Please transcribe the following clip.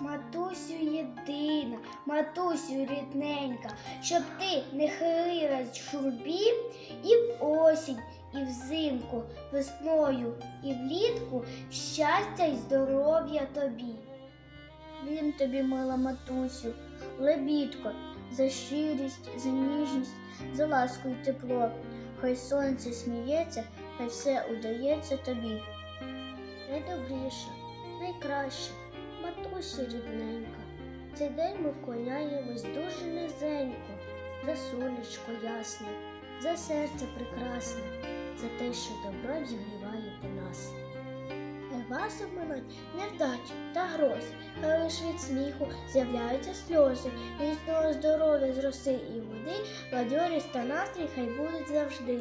матусю єдина, матусю рідненька, щоб ти не хилилась в журбі і в осінь, і взимку, весною, і влітку щастя й здоров'я тобі. Він тобі, мила матусю, лебідко, за щирість, за ніжність, за ласку й тепло. Хай сонце сміється, хай все удається тобі. Найдобріша, найкраща, матусі рідненька. Цей день ми вклоняємось дуже низенько, за сонечко ясне, за серце прекрасне, за те, що добро зігріваєте нас. Хай вас обминуть невдачі та грози, хай лиш від сміху з'являються сльози, міцного здоров'я з роси і води, бадьорість та настрій хай будуть завжди.